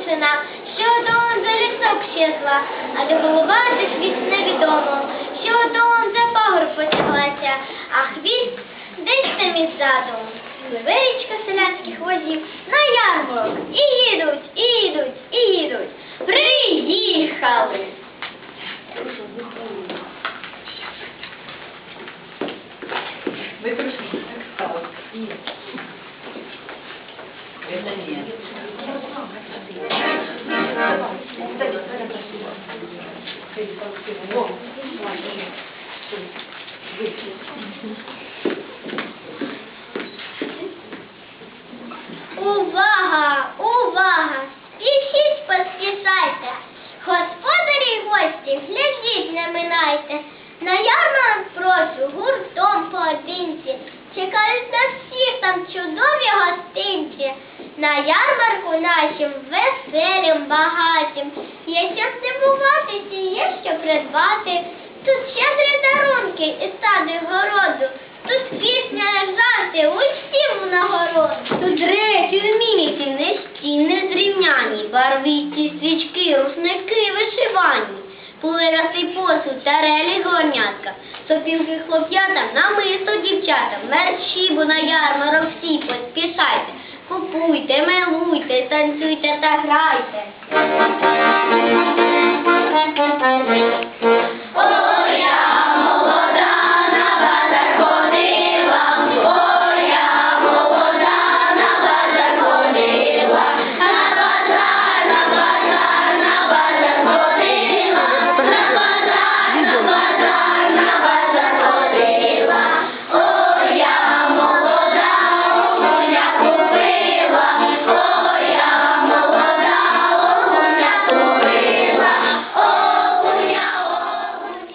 дівчина, що ото он за лісок щезла, а де голова де хвіст невідомо, що он за пагор потяглася, а хвіст десь там іззаду. Пливе річка селянських возів на ярмарок. І їдуть, і їдуть, і їдуть. Приїхали. Вы пришли, как стало? 那个胖孩子，那个那个，我们在在那边住，可以到这边过，过完年就回去。На ярмарку нашим веселим, багатим. Є що здивуватися, є що придбати. Тут щедрі дарунки і сади городу. Тут пісня жарти, усім у нагороду. Тут речі вмінні, низькі, незрівняні, барвисті свічки, рушники вишивані. Пулерастий посуд, тарелі горнятка, сопілки хлоп'ята, намисто дівчата, мерщі, бо на ярмарок всі поспішайте. Puppuite, menuite, tanzuite, tarraite.